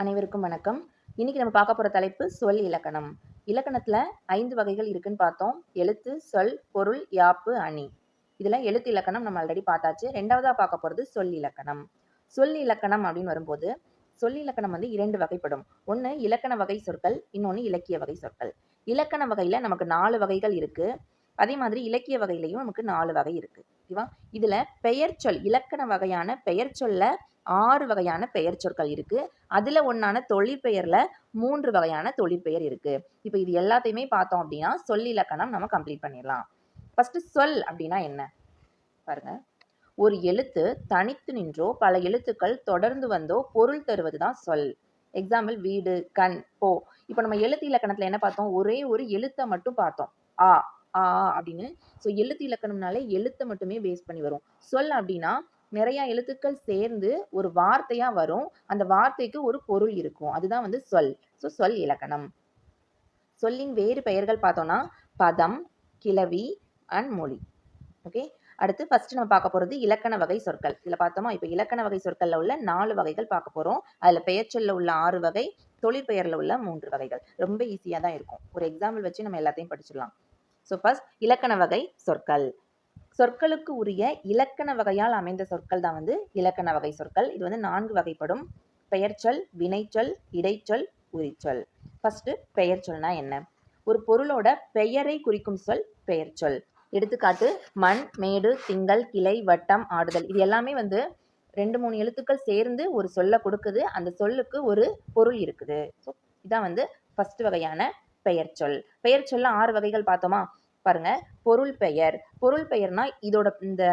அனைவருக்கும் வணக்கம். இன்னைக்கு நம்ம பார்க்க போகிற தலைப்பு சொல் இலக்கணம். இலக்கணத்தில் ஐந்து வகைகள் இருக்குன்னு பார்த்தோம். எழுத்து சொல் பொருள் யாப்பு அணி. இதில் எழுத்து இலக்கணம் நம்ம ஆல்ரெடி பார்த்தாச்சு. ரெண்டாவதாக பார்க்க போகிறது சொல் இலக்கணம். சொல் இலக்கணம் அப்படின்னு வரும்போது சொல் இலக்கணம் வந்து இரண்டு வகைப்படும். ஒன்று இலக்கண வகை சொற்கள் இன்னொன்று இலக்கிய வகை சொற்கள். இலக்கண வகையில் நமக்கு நாலு வகைகள் இருக்குது அதே மாதிரி இலக்கிய வகையிலையும் நமக்கு நாலு வகை இருக்குது ஓகேவா இதில் பெயர் சொல் இலக்கண வகையான பெயர் சொல்ல ஆறு வகையான பெயர் சொற்கள் இருக்குது அதில் ஒன்றான தொழிற்பெயரில் மூன்று வகையான தொழிற்பெயர் இருக்குது இப்போ இது எல்லாத்தையுமே பார்த்தோம் அப்படின்னா சொல் இலக்கணம் நம்ம கம்ப்ளீட் பண்ணிடலாம். ஃபஸ்ட்டு சொல் அப்படின்னா என்ன? பாருங்க. ஒரு எழுத்து தனித்து நின்றோ பல எழுத்துக்கள் தொடர்ந்து வந்தோ பொருள் தருவது தான் சொல். எக்ஸாம்பிள் வீடு கண் போ. இப்போ நம்ம எழுத்து இலக்கணத்தில் என்ன பார்த்தோம்? ஒரே ஒரு எழுத்தை மட்டும் பார்த்தோம். ஆ ஆ அப்படின்னு. ஸோ எழுத்து இலக்கணம்னாலே எழுத்தை மட்டுமே பேஸ் பண்ணி வரும். சொல் அப்படின்னா நிறைய எழுத்துக்கள் சேர்ந்து ஒரு வார்த்தையாக வரும். அந்த வார்த்தைக்கு ஒரு பொருள் இருக்கும். அதுதான் வந்து சொல். ஸோ சொல் இலக்கணம். சொல்லின் வேறு பெயர்கள் பார்த்தோன்னா பதம் கிளவி அண்ட் மொழி. ஓகே அடுத்து ஃபர்ஸ்ட் நம்ம பார்க்க போகிறது இலக்கண வகை சொற்கள். இதில் பார்த்தோமா இப்போ இலக்கண வகை சொற்களில் உள்ள நாலு வகைகள் பார்க்க போகிறோம் அதில் பெயர்ச்சொல்ல உள்ள ஆறு வகை தொழிற்பெயரில் உள்ள மூன்று வகைகள். ரொம்ப ஈஸியாக தான் இருக்கும். ஒரு எக்ஸாம்பிள் வச்சு நம்ம எல்லாத்தையும் படிச்சிடலாம். ஸோ ஃபர்ஸ்ட் இலக்கண வகை சொற்கள். சொற்களுக்கு உரிய இலக்கண வகையால் அமைந்த சொற்கள் தான் வந்து இலக்கண வகை சொற்கள். இது வந்து நான்கு வகைப்படும். பெயர்ச்சொல் வினைச்சொல் இடைச்சொல் உரிச்சொல் ஃபர்ஸ்ட் பெயர் சொல்னா என்ன? ஒரு பொருளோட பெயரை குறிக்கும் சொல் பெயர்ச்சொல் எடுத்துக்காட்டு மண் மேடு திங்கள் கிளை வட்டம் ஆடுதல். இது எல்லாமே வந்து ரெண்டு மூணு எழுத்துக்கள் சேர்ந்து ஒரு சொல்லை கொடுக்குது. அந்த சொல்லுக்கு ஒரு பொருள் இருக்குது. ஸோ இதான் வந்து ஃபர்ஸ்ட் வகையான பெயர் சொல். பெயர் சொல்ல ஆறு வகைகள் பார்த்தோமா? பாருங்க பொருள் பெயர். பொருள் பெயர்னா இதோட இந்த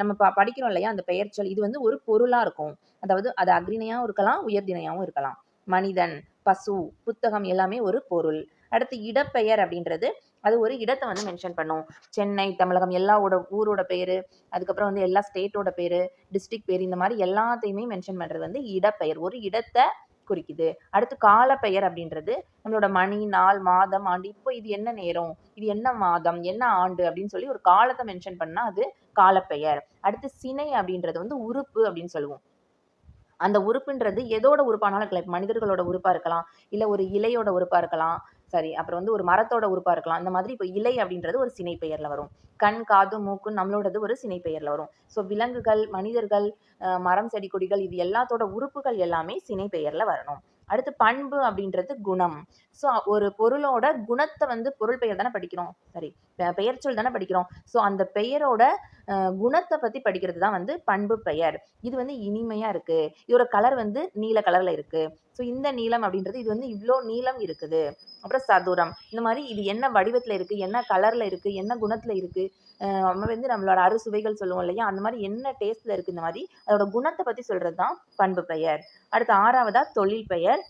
நம்ம ப படிக்கிறோம் இல்லையா அந்த பெயர் சொல் இது வந்து ஒரு பொருளாக இருக்கும். அதாவது அது அக்ரிணையாகவும் இருக்கலாம் உயர்திணையாகவும் இருக்கலாம். மனிதன் பசு புத்தகம் எல்லாமே ஒரு பொருள். அடுத்து இடப்பெயர் அப்படின்றது அது ஒரு இடத்தை வந்து மென்ஷன் பண்ணும். சென்னை தமிழகம் எல்லாவோட ஊரோட பேர் அதுக்கப்புறம் வந்து எல்லா ஸ்டேட்டோட பேர் டிஸ்ட்ரிக்ட் பேர் இந்த மாதிரி எல்லாத்தையுமே மென்ஷன் பண்ணுறது வந்து இடப்பெயர். ஒரு இடத்தை குறிக்குது. அடுத்து காலப்பெயர் அப்படின்றது நம்மளோட மணி நாள் மாதம் ஆண்டு. இப்போ இது என்ன நேரம்? இது என்ன மாதம்? என்ன ஆண்டு? அப்படின்னு சொல்லி ஒரு காலத்தை மென்ஷன் பண்ணால் அது காலப்பெயர் அடுத்து சினை அப்படின்றது வந்து உறுப்பு அப்படின்னு சொல்லுவோம். அந்த உறுப்புன்றது எதோட உறுப்பானாலும் இருக்கலாம். மனிதர்களோட உறுப்பாக இருக்கலாம். இல்லை ஒரு இலையோட உறுப்பாக இருக்கலாம். சரி அப்புறம் வந்து ஒரு மரத்தோட உறுப்பாக இருக்கலாம். இந்த மாதிரி இப்போ இலை அப்படின்றது ஒரு சினை பெயரில் வரும். கண் காது மூக்கு நம்மளோடது ஒரு சினை பெயரில் வரும். ஸோ விலங்குகள் மனிதர்கள் மரம் செடி கொடிகள் இது எல்லாத்தோட உறுப்புகள் எல்லாமே சினை பெயரில் வரணும். அடுத்து பண்பு அப்படின்றது குணம். ஸோ ஒரு பொருளோட குணத்தை வந்து பொருள் பெயர் தானே படிக்கிறோம். சரி பெயர் சொல் தானே படிக்கிறோம். ஸோ அந்த பெயரோட குணத்தை பற்றி படிக்கிறது தான் வந்து பண்பு பெயர். இது வந்து இனிமையாக இருக்குது இதோட கலர் வந்து நீல கலரில் இருக்குது ஸோ இந்த நீளம் அப்படின்றது இது வந்து இவ்வளோ நீளம் இருக்குது. அப்புறம் சதுரம். இந்த மாதிரி இது என்ன வடிவத்தில் இருக்குது என்ன கலரில் இருக்குது என்ன குணத்தில் இருக்குது நம்ம வந்து நம்மளோட அறுசுவைகள் சொல்லுவோம் இல்லையா? அந்த மாதிரி என்ன டேஸ்ட்டில் இருக்குது இந்த மாதிரி அதோட குணத்தை பற்றி சொல்கிறது தான் பண்பு பெயர். அடுத்து ஆறாவதா தொழில் பெயர்.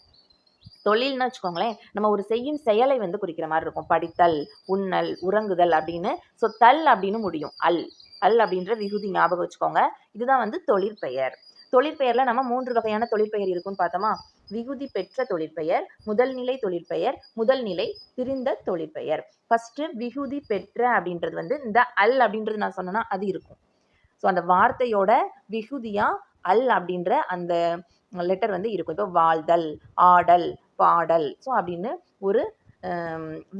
தொழில்னு வச்சுக்கோங்களேன் நம்ம ஒரு செய்யும் செயலை வந்து குறிக்கிற மாதிரி இருக்கும். படித்தல் உண்ணல் உறங்குதல் அப்படின்னு. ஸோ தல் அப்படின்னு முடியும். அல். அல் அப்படின்ற விகுதி ஞாபகம் வச்சுக்கோங்க. இதுதான் வந்து தொழிற்பெயர் தொழிற்பெயரில் நம்ம மூன்று வகையான தொழிற்பெயர் இருக்குன்னு பார்த்தோமா? விகுதி பெற்ற தொழிற்பெயர் முதல்நிலை தொழிற்பெயர் முதல்நிலை பிரிந்த தொழிற்பெயர். ஃபர்ஸ்ட் விகுதி பெற்ற அப்படின்றது வந்து இந்த அல் அப்படின்றது நான் சொன்னேன்னா அது இருக்கும். ஸோ அந்த வார்த்தையோட விகுதியா அல் அப்படின்ற அந்த லெட்டர் வந்து இருக்கும். இப்போ வாழ்தல் ஆடல் பாடல். ஸோ அப்படின்னு ஒரு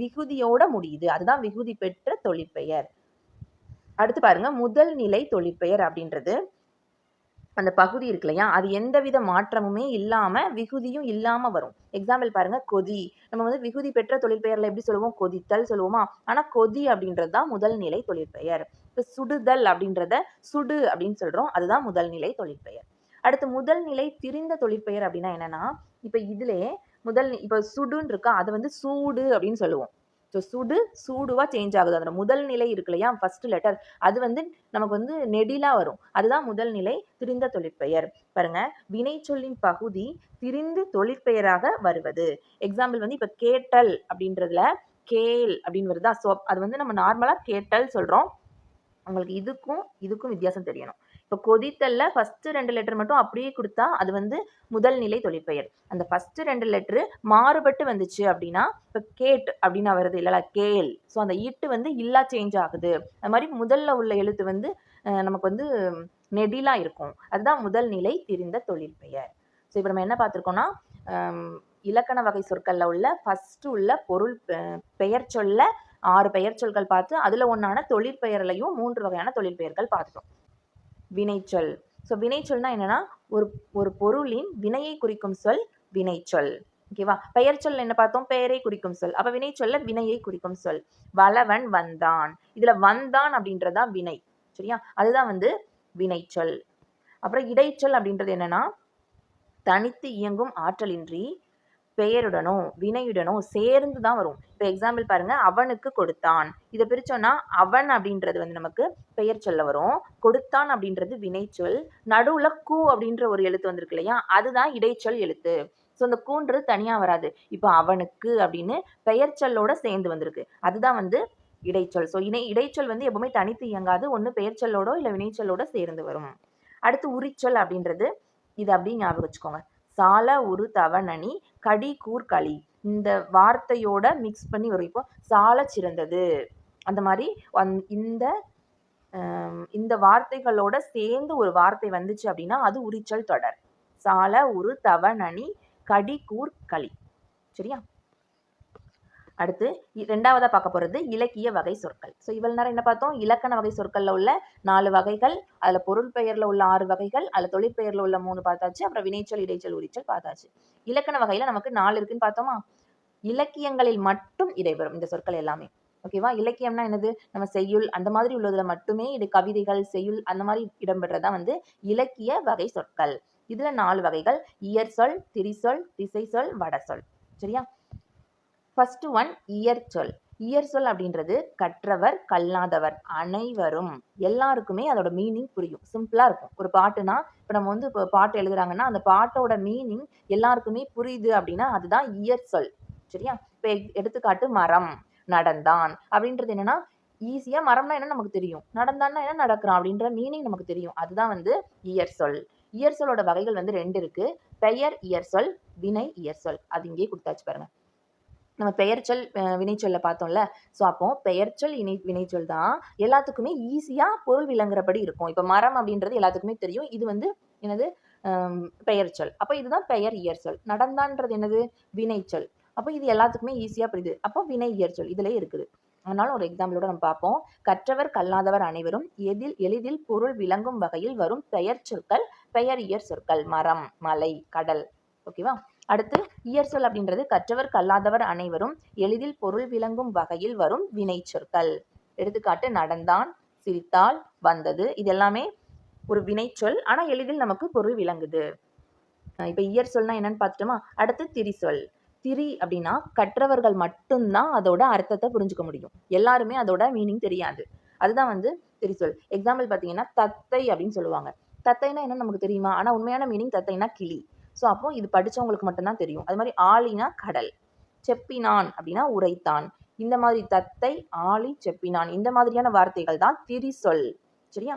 விகுதியோட முடியுது. அதுதான் விகுதி பெற்ற தொழிற்பெயர். அடுத்து பாருங்க முதல் நிலை தொழிற்பெயர் அப்படின்றது. அந்த பகுதி இருக்கு இல்லையா? அது எந்தவித மாற்றமுமே இல்லாமல் விகுதியும் இல்லாமல் வரும். எக்ஸாம்பிள் பாருங்க கொதி. நம்ம வந்து விகுதி பெற்ற தொழிற்பெயரில் எப்படி சொல்லுவோம்? கொதித்தல் சொல்லுவோமா? ஆனால் கொதி அப்படின்றது தான் முதல் நிலை தொழிற்பெயர். இப்போ சுடுதல் அப்படின்றத சுடு அப்படின்னு சொல்கிறோம் அதுதான் முதல் நிலை தொழிற்பெயர். அடுத்து முதல் நிலை திரிந்த தொழிற்பெயர் அப்படின்னா என்னன்னா இப்போ இதுலேயே முதல் இப்போ சுடுன்னு இருக்கா? அது வந்து சூடு அப்படின்னு சொல்லுவோம். ஸோ சுடு சூடுவாக சேஞ்ச் ஆகுது. அதோட முதல் நிலை இருக்கு இல்லையா? ஃபர்ஸ்ட் லெட்டர் அது வந்து நமக்கு வந்து நெடிலாக வரும். அதுதான் முதல் நிலை திரிந்த தொழிற்பெயர். பாருங்க. வினைச்சொல்லின் பகுதி திரிந்து தொழிற்பெயராக வருவது. எக்ஸாம்பிள் வந்து இப்போ கேட்டல் அப்படின்றதுல கேல் அப்படின்னு வருதா ஸோ அது வந்து நம்ம நார்மலாக கேட்டல் சொல்கிறோம் உங்களுக்கு இதுக்கும் இதுக்கும் வித்தியாசம் தெரியணும். இப்போ கொதித்தல்ல ஃபர்ஸ்ட் ரெண்டு லெட்டர் மட்டும் அப்படியே கொடுத்தா அது வந்து முதல் நிலை தொழிற்பெயர். அந்த ஃபர்ஸ்ட் ரெண்டு லெட்டரு மாறுபட்டு வந்துச்சு அப்படின்னா இப்போ கேட் அப்படின்னா வருது இல்லைல்ல கேல். ஸோ அந்த ஈட்டு வந்து இல்லா சேஞ்ச் ஆகுது. அது மாதிரி முதல்ல உள்ள எழுத்து வந்து நமக்கு வந்து நெடிலாக இருக்கும். அதுதான் முதல் நிலை திரிந்த தொழிற்பெயர். ஸோ இப்போ நம்ம என்ன பார்த்துருக்கோம்னா இலக்கண வகை சொற்களில் உள்ள ஃபஸ்ட்டு உள்ள பொருள் பெ- பெயர் சொல்ல ஆறு பெயர் சொற்கள் பார்த்து அதில் ஒன்றான தொழிற்பெயர்லையும் மூன்று வகையான தொழிற்பெயர்கள் பார்த்துட்டோம். வினைச்சொல். ஸோ வினைச்சொல்னா என்னென்னா ஒரு ஒரு பொருளின் வினையை குறிக்கும் சொல் வினைச்சொல். ஓகேவா பெயர் சொல் என்ன பார்த்தோம்? பெயரை குறிக்கும் சொல். அப்போ வினை சொல்ல வினையை குறிக்கும் சொல். வளவன் வந்தான். இதில் வந்தான் அப்படின்றதான் வினை. சரியா? அதுதான் வந்து வினைச்சொல். அப்புறம் இடைச்சொல் அப்படின்றது என்னன்னா தனித்து இயங்கும் ஆற்றலின்றி பெயருடனோ வினையுடனோ சேர்ந்து தான் வரும். இப்போ எக்ஸாம்பிள் பாருங்க அவனுக்கு கொடுத்தான். இதை பிரித்தோன்னா அவன் அப்படின்றது வந்து நமக்கு பெயர் சொல்ல வரும். கொடுத்தான் அப்படின்றது வினைச்சொல். நடுவுல கூ அப்படின்ற ஒரு எழுத்து வந்திருக்கு இல்லையா? அதுதான் இடைச்சொல் எழுத்து. ஸோ அந்த கூன்று தனியாக வராது. இப்போ அவனுக்கு அப்படின்னு பெயர் சொல்லோட சேர்ந்து வந்திருக்கு. அதுதான் வந்து இடைச்சொல். ஸோ இணை இடைச்சொல் வந்து எப்பவுமே தனித்து இயங்காது. ஒன்று பெயர் சொல்லோடோ இல்லை வினைச்சொல்லோட சேர்ந்து வரும். அடுத்து உரிச்சொல் அப்படின்றது இது அப்படி ஞாபகம் வச்சுக்கோங்க. சால உரு தவணனி கடி கூர் களி. இந்த வார்த்தையோட மிக்ஸ் பண்ணி வரும் இப்போ சால சிறந்தது. அந்த மாதிரி அந்த- இந்த இந்த வார்த்தைகளோட சேர்ந்து ஒரு வார்த்தை வந்துச்சு அப்படின்னா அது உரிச்சல் தொடர். சால உரு தவணனி கடி கூர் களி. சரியா? அடுத்து ரெண்டாவதாக பார்க்க போகிறது இலக்கிய வகை சொற்கள். ஸோ இவ்வளவு நேரம் என்ன பார்த்தோம்? இலக்கண வகை சொற்களில் உள்ள நாலு வகைகள் அதில் பொருள் பெயரில் உள்ள ஆறு வகைகள் அதில் தொழிற்பெயரில் உள்ள மூணு பார்த்தாச்சு அப்புறம் வினைச்சொல் இடைச்சொல் உரிச்சல் பார்த்தாச்சு. இலக்கண வகையில் நமக்கு நாலு இருக்குன்னு பார்த்தோமா? இலக்கியங்களில் மட்டும் இடைபெறும் இந்த சொற்கள் எல்லாமே. ஓகேவா இலக்கியம்னா என்னது? நம்ம செய்யுள் அந்த மாதிரி உள்ளதில் மட்டுமே இது கவிதைகள் செய்யுள் அந்த மாதிரி இடம்பெறதா வந்து இலக்கிய வகை சொற்கள். இதில் நாலு வகைகள் இயற்சொல் திரிசொல் திசை சொல் வடசொல். சரியா? ஃபர்ஸ்ட் ஒன் இயற் சொல். இயற் சொல் அப்படின்றது கற்றவர் கல்லாதவர் அனைவரும் எல்லாருக்குமே அதோட மீனிங் புரியும். சிம்பிளா இருக்கும். ஒரு பாட்டுனா இப்போ நம்ம வந்து இப்போ பாட்டு எழுதுறாங்கன்னா அந்த பாட்டோட மீனிங் எல்லாருக்குமே புரியுது அப்படின்னா அதுதான் இயற் சொல். சரியா? இப்போ எடுத்துக்காட்டு மரம் நடந்தான் அப்படின்றது என்னன்னா ஈஸியா மரம்னா என்ன நமக்கு தெரியும்? நடந்தான்னா என்ன நடக்கிறான் அப்படின்ற மீனிங் நமக்கு தெரியும். அதுதான் வந்து இயற் சொல். இயர் சொல்லோட வகைகள் வந்து ரெண்டு இருக்கு. பெயர் இயர் சொல் வினை இயர் சொல். அது இங்கேயே கொடுத்தாச்சு பாருங்க. நம்ம பெயர்ச்சொல் வினைச்சொல்ல பார்த்தோம்ல. ஸோ அப்போ பெயர்ச்சொல் இணை வினைச்சொல் தான் எல்லாத்துக்குமே ஈஸியா பொருள் விளங்குறபடி இருக்கும். இப்போ மரம் அப்படின்றது எல்லாத்துக்குமே தெரியும். இது வந்து என்னது? பெயர்ச்சொல் அப்போ இதுதான் பெயர் இயற்சொல் நடந்தான்றது என்னது? வினைச்சொல் அப்போ இது எல்லாத்துக்குமே ஈஸியா புரியுது. அப்போ வினை இயற்சொல் இதுல இருக்குது. அதனால ஒரு எக்ஸாம்பிளோட நம்ம பார்ப்போம். கற்றவர் கல்லாதவர் அனைவரும் எதில் எளிதில் பொருள் விளங்கும் வகையில் வரும் பெயர் சொற்கள் பெயர் இயற் சொற்கள். மரம் மலை கடல். ஓகேவா அடுத்து இயற்சொல் அப்படின்றது கற்றவர் கல்லாதவர் அனைவரும் எளிதில் பொருள் விளங்கும் வகையில் வரும் வினை சொற்கள். எடுத்துக்காட்டு நடந்தான் சிரித்தால் வந்தது இது எல்லாமே ஒரு வினைச்சொல் ஆனால் எளிதில் நமக்கு பொருள் விளங்குது. இப்போ இப்ப இயற் சொல்னா என்னன்னு பார்த்துட்டோமா? அடுத்து திரிசொல் திரி அப்படின்னா கற்றவர்கள் மட்டும்தான் அதோட அர்த்தத்தை புரிஞ்சுக்க முடியும். எல்லாருமே அதோட மீனிங் தெரியாது. அதுதான் வந்து திரிசொல் எக்ஸாம்பிள் பார்த்தீங்கன்னா தத்தை அப்படின்னு சொல்லுவாங்க. தத்தைனா என்ன நமக்கு தெரியுமா? ஆனால் உண்மையான மீனிங் தத்தைனா கிளி. ஸோ அப்போ இது படிச்சவங்களுக்கு மட்டும்தான் தெரியும். அது மாதிரி ஆலினா கடல் செப்பினான் அப்படின்னா உரைத்தான். இந்த மாதிரி தத்தை ஆலி செப்பினான். இந்த மாதிரியான வார்த்தைகள் தான் திரிசொல். சரியா?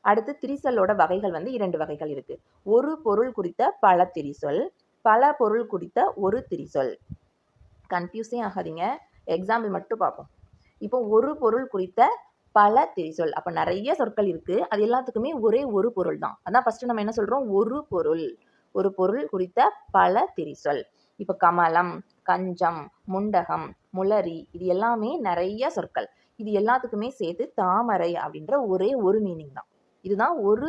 அடுத்து திரிசொல்லோட வகைகள் வந்து இரண்டு வகைகள் இருக்கு. ஒரு பொருள் குறித்த பல திரிசொல் பல பொருள் குறித்த ஒரு திரிசொல். கன்ஃபியூஸே ஆகாதீங்க. எக்ஸாம்பிள் மட்டும் பார்ப்போம். இப்போ ஒரு பொருள் குறித்த பல திரிசொல். அப்போ நிறைய சொற்கள் இருக்கு. அது எல்லாத்துக்குமே ஒரே ஒரு பொருள் தான். அதான் ஃபர்ஸ்ட் நம்ம என்ன சொல்றோம்? ஒரு பொருள். ஒரு பொருள் குறித்த பல திரிசொல். இப்போ கமலம் கஞ்சம் முண்டகம் முளரி இது எல்லாமே நிறைய சொற்கள். இது எல்லாத்துக்குமே சேர்த்து தாமரை அப்படின்ற ஒரே ஒரு மீனிங் தான். இதுதான் ஒரு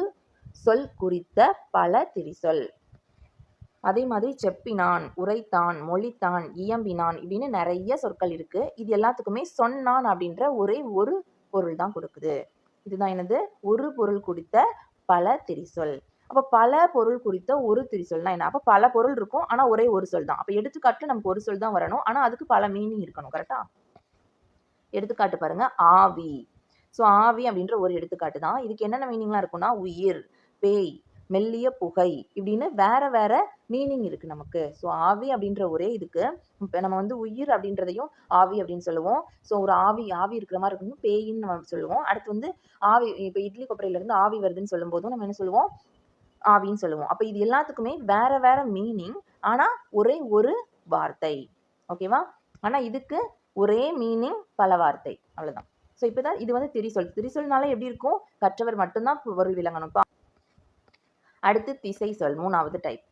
சொல் குறித்த பல திரிசொல். அதே மாதிரி செப்பினான் உரைத்தான் மொழித்தான் இயம்பினான் இப்படின்னு நிறைய சொற்கள் இருக்கு. இது எல்லாத்துக்குமே சொன்னான் அப்படின்ற ஒரே ஒரு பொருள் தான் கொடுக்குது. இதுதான் என்னது? ஒரு பொருள் குறித்த பல திரிசொல். அப்போ பல பொருள் குறித்த ஒரு திரிசொல்னா என்ன? அப்போ பல பொருள் இருக்கும். ஆனா ஒரே ஒரு சொல் தான். அப்போ எடுத்துக்காட்டு நமக்கு ஒரு சொல் தான் வரணும். ஆனா அதுக்கு பல மீனிங் இருக்கணும். கரெக்டா எடுத்துக்காட்டு பாருங்க. ஆவி. ஸோ ஆவி அப்படின்ற ஒரு எடுத்துக்காட்டு தான். இதுக்கு என்னென்ன மீனிங்லாம் இருக்கும்னா உயிர் பேய் மெல்லிய புகை இப்படின்னு வேற வேற மீனிங் இருக்கு நமக்கு. ஸோ ஆவி அப்படின்ற ஒரே இதுக்கு இப்போ நம்ம வந்து உயிர் அப்படின்றதையும் ஆவி அப்படின்னு சொல்லுவோம். ஸோ ஒரு ஆவி ஆவி இருக்கிற மாதிரி இருக்கணும். பேயின்னு நம்ம சொல்லுவோம். அடுத்து வந்து ஆவி இப்போ இட்லி கொப்பரையிலேருந்து ஆவி வருதுன்னு சொல்லும்போதும் நம்ம என்ன சொல்லுவோம்? ஆவின்னு சொல்லுவோம். அப்போ இது எல்லாத்துக்குமே வேற வேற மீனிங் ஆனா ஒரே ஒரு வார்த்தை. ஓகேவா ஆனா இதுக்கு ஒரே மீனிங் பல வார்த்தை. அவ்வளவுதான். ஸோ இப்போதான் இது வந்து திரிசொல். திரிசொல்னால எப்படி இருக்கும்? கற்றவர் மட்டும்தான் பொருள் விளங்கணும். அடுத்து திசை சொல் மூணாவது டைப்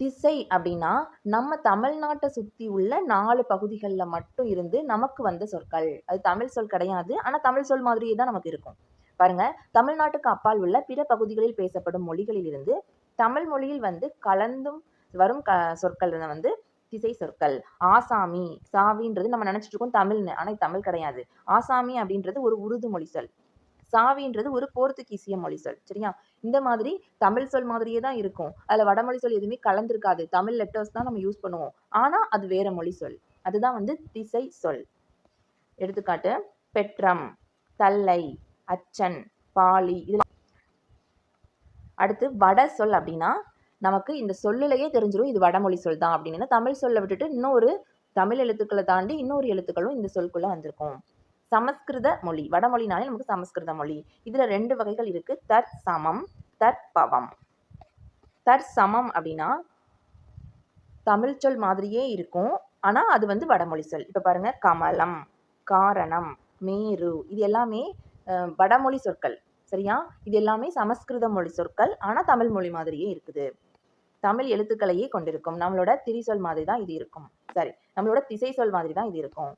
திசை அப்படின்னா நம்ம தமிழ்நாட்டை சுற்றி உள்ள நாலு பகுதிகளில் மட்டும் இருந்து நமக்கு வந்த சொற்கள். அது தமிழ் சொல் கிடையாது. ஆனால் தமிழ் சொல் மாதிரியே தான் நமக்கு இருக்கும். பாருங்க. தமிழ்நாட்டுக்கு அப்பால் உள்ள பிற பகுதிகளில் பேசப்படும் மொழிகளில் இருந்து தமிழ் மொழியில் வந்து கலந்தும் வரும் க சொற்கள் வந்து திசை சொற்கள். ஆசாமி சாவின்றது நம்ம நினைச்சிட்டு இருக்கோம் தமிழ்னு. ஆனால் தமிழ் கிடையாது. ஆசாமி அப்படின்றது ஒரு உருது மொழி சொல். சாவின்றது ஒரு போர்த்துகீசிய மொழி சொல். சரியா? இந்த மாதிரி தமிழ் சொல் மாதிரியே தான் இருக்கும். அதில் வடமொழி சொல் எதுவுமே கலந்துருக்காது. தமிழ் லெட்டர்ஸ் தான் நம்ம யூஸ் பண்ணுவோம். ஆனால் அது வேற மொழி சொல். அதுதான் வந்து திசை சொல். எடுத்துக்காட்டு பெற்றம் தல்லை அச்சன் பாலி இதில் அடுத்து வட சொல் அப்படின்னா நமக்கு இந்த சொல்லுலையே தெரிஞ்சிடும் இது வடமொழி சொல் தான் அப்படின்னு தமிழ் சொல்லை விட்டுட்டு இன்னொரு தமிழ் எழுத்துக்களை தாண்டி இன்னொரு எழுத்துக்களும் இந்த சொல்குள்ளே வந்திருக்கும். சமஸ்கிருத மொழி வடமொழினாலே நமக்கு சமஸ்கிருத மொழி. இதில் ரெண்டு வகைகள் இருக்கு. தற் சமம் தற்பவம் தற்சமம் அப்படின்னா தமிழ் சொல் மாதிரியே இருக்கும். ஆனால் அது வந்து வடமொழி சொல். இப்போ பாருங்க கமலம் காரணம் மேரு இது எல்லாமே வடமொழி சொற்கள் சரியா? இது எல்லாமே சமஸ்கிருத மொழி சொற்கள். ஆனால் தமிழ் மொழி மாதிரியே இருக்குது. தமிழ் எழுத்துக்களையே கொண்டிருக்கும். நம்மளோட திரிசொல் மாதிரி தான் இது இருக்கும். சரி நம்மளோட திசை சொல் மாதிரி தான் இது இருக்கும்.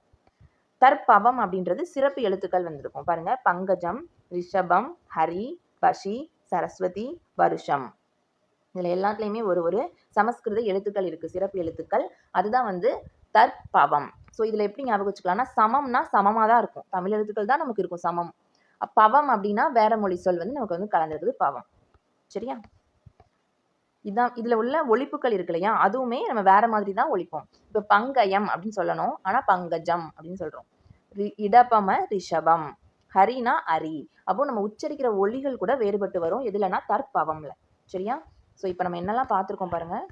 தற்பவம் அப்படின்றது சிறப்பு எழுத்துக்கள் வந்திருக்கும். பாருங்க பங்கஜம் ரிஷபம் ஹரி பஷி சரஸ்வதி வருஷம். இதில் எல்லாத்துலேயுமே ஒரு ஒரு சமஸ்கிருத எழுத்துக்கள் இருக்குது சிறப்பு எழுத்துக்கள். அதுதான் வந்து தற்பவம். ஸோ இதில் எப்படி ஞாபகம் வச்சுக்கலாம்னா சமம்னா சமமாக தான் இருக்கும். தமிழ் எழுத்துக்கள் தான் நமக்கு இருக்கும் சமம். பவம் அப்படின்னா வேற மொழி சொல் வந்து நமக்கு வந்து கலந்துருக்குது பவம். சரியா? இதான் இதுல உள்ள ஒழிப்புகள் இருக்கு இல்லையா? அதுவுமே நம்ம வேற மாதிரி தான் ஒழிப்போம். இப்ப பங்கயம் அப்படின்னு சொல்லணும். ஆனா பங்கஜம் அப்படின்னு சொல்றோம். ரி- இடபம ரிஷபம். ஹரினா அரி. அப்போ நம்ம உச்சரிக்கிற ஒளிகள் கூட வேறுபட்டு வரும். எதுலனா தற்பவம்ல. சரியா? சோ இப்போ நம்ம என்னெல்லாம் பார்த்துருக்கோம் பாருங்க.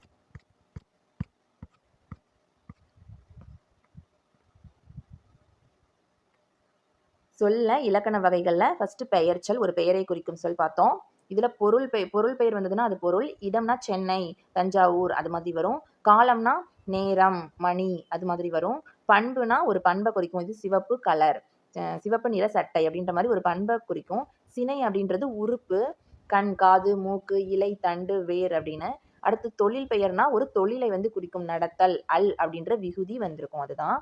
சொல்ல இலக்கண வகைகளில் ஃபர்ஸ்ட் பெயர்ச்சல் ஒரு பெயரை குறிக்கும் சொல் பார்த்தோம். இதில் பொருள் பெயர் பொருள் பெயர் வந்ததுன்னா அது பொருள். இடம்னா சென்னை தஞ்சாவூர் அது மாதிரி வரும். காலம்னா நேரம் மணி அது மாதிரி வரும். பண்புனா ஒரு பண்பை குறிக்கும். இது சிவப்பு கலர் சிவப்பு நிற சட்டை அப்படின்ற மாதிரி ஒரு பண்பை குறிக்கும். சினை அப்படின்றது உறுப்பு கண் காது மூக்கு இலை தண்டு வேர் அப்படின்னு. அடுத்து தொழில் பெயர்னா ஒரு தொழிலை வந்து குறிக்கும். நடத்தல் அல் அப்படின்ற விகுதி வந்திருக்கும். அதுதான்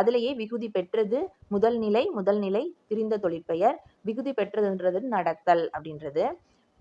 அதுலேயே விகுதி பெற்றது முதல் நிலை முதல் நிலை திரிந்த தொழிற்பெயர் விகுதி பெற்றதுன்றது நடத்தல் அப்படின்றது.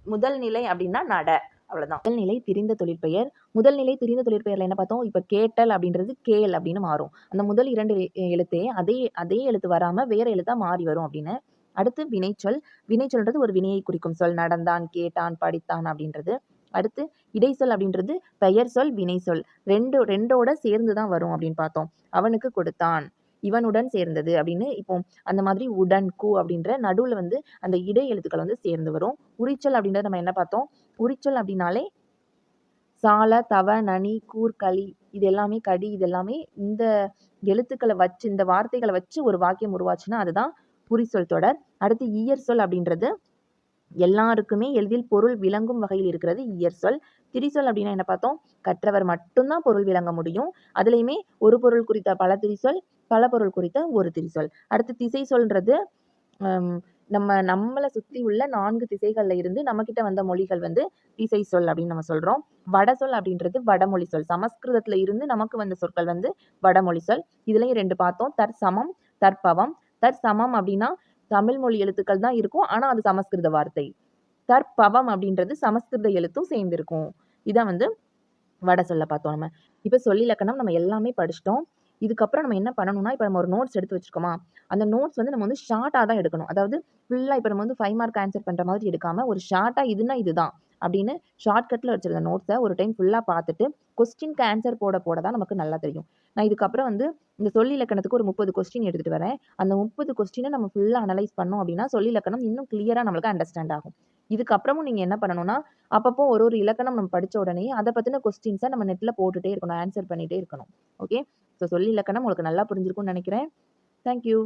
முதல் நிலை அப்படின்னா நட அவ்வளவுதான். முதல் நிலை திரிந்த தொழிற்பெயர் முதல் நிலை திரிந்த தொழிற்பெயர்ல என்ன பார்த்தோம்? இப்ப கேட்டல் அப்படின்றது கேள் அப்படின்னு மாறும். அந்த முதல் இரண்டு எழுத்தே அதே அதே எழுத்து வராம வேற எழுத்தா மாறி வரும் அப்படின்னு. அடுத்து வினைச்சொல் வினைச்சொல்ன்றது ஒரு வினையை குறிக்கும் சொல் நடந்தான் கேட்டான் படித்தான் அப்படின்றது. அடுத்து இடைச்சொல் அப்படின்றது பெயர் சொல் வினை சொல். ரெண்டு ரெண்டோட சேர்ந்து தான் வரும் அப்படின்னு பார்த்தோம். அவனுக்கு கொடுத்தான். இவனுடன் சேர்ந்தது அப்படின்னு இப்போ அந்த மாதிரி உடன் கு அப்படின்ற நடுவில் வந்து அந்த இடை எழுத்துக்கள் வந்து சேர்ந்து வரும். உரிச்சொல் அப்படின்றத நம்ம என்ன பார்த்தோம்? உரிச்சொல் அப்படின்னாலே சால தவ நனி கூர் களி இது எல்லாமே கடி இது எல்லாமே இந்த எழுத்துக்களை வச்சு இந்த வார்த்தைகளை வச்சு ஒரு வாக்கியம் உருவாச்சுன்னா அதுதான் புரிசொல் தொடர். அடுத்து ஈயர் சொல் அப்படின்றது எல்லாருக்குமே எளிதில் பொருள் விளங்கும் வகையில் இருக்கிறது இயற்சொல் திரிசொல் அப்படின்னா என்ன பார்த்தோம்? கற்றவர் மட்டும்தான் பொருள் விளங்க முடியும். அதுலேயுமே ஒரு பொருள் குறித்த பல திரிசொல் பல பொருள் குறித்த ஒரு திரிசொல். அடுத்து திசை சொல்றது நம்ம நம்மளை சுற்றி உள்ள நான்கு திசைகளில் இருந்து நம்மக்கிட்ட வந்த மொழிகள் வந்து திசை சொல் அப்படின்னு நம்ம சொல்கிறோம் வட சொல் அப்படின்றது வடமொழி சொல். சமஸ்கிருதத்தில் இருந்து நமக்கு வந்த சொற்கள் வந்து வடமொழி சொல். இதுலேயும் ரெண்டு பார்த்தோம். தற்சமம் தற்பவம். தற்சமம் அப்படின்னா தமிழ் மொழி எழுத்துக்கள் தான் இருக்கும். ஆனால் அது சமஸ்கிருத வார்த்தை. தற்பவம் அப்படின்றது சமஸ்கிருத எழுத்தும் சேர்ந்திருக்கும். இதான் வந்து வட சொல்ல பார்த்தோம் நம்ம. இப்போ சொல்லிலக்கணம் நம்ம எல்லாமே படிச்சிட்டோம். இதுக்கப்புறம் நம்ம என்ன பண்ணணும்னா இப்போ நம்ம ஒரு நோட்ஸ் எடுத்து வச்சுக்கோமா அந்த நோட்ஸ் வந்து நம்ம வந்து ஷார்ட்டாக தான் எடுக்கணும். அதாவது ஃபுல்லாக இப்போ நம்ம வந்து ஃபைவ் மார்க் ஆன்சர் பண்ணுற மாதிரி எடுக்காமல் ஒரு ஷார்ட்டாக இதுனா இதுதான். அப்படின்னு ஷார்ட்கட்டில் வச்சுருந்த நோட்ஸை ஒரு டைம் ஃபுல்லாக பார்த்துட்டு கொஸ்டின்க்கு ஆன்சர் போட போட தான் நமக்கு நல்லா தெரியும். நான் இதுக்கப்புறம் வந்து இந்த சொல்லி இலக்கணத்துக்கு ஒரு முப்பது கொஸ்டின் எடுத்துகிட்டு வரேன். அந்த முப்பது கொஸ்டினை நம்ம ஃபுல்லாக அனலைஸ் பண்ணோம் அப்படின்னா சொல்லி இலக்கணம் இன்னும் கிளியராக நம்மளுக்கு அண்டர்ஸ்டாண்ட் ஆகும். இதுக்கப்புறமும் நீங்கள் என்ன பண்ணணும்னா அப்பப்போ ஒரு ஒரு இலக்கணம் நம்ம படித்த உடனே அதை பற்றின கொஸ்டின்ஸை நம்ம நெட்டில் போட்டுகிட்டே இருக்கணும் ஆன்சர் பண்ணிகிட்டே இருக்கணும். ஓகே ஸோ சொல்லி இலக்கணம் உங்களுக்கு நல்லா புரிஞ்சிருக்கும்னு நினைக்கிறேன். தேங்க்யூ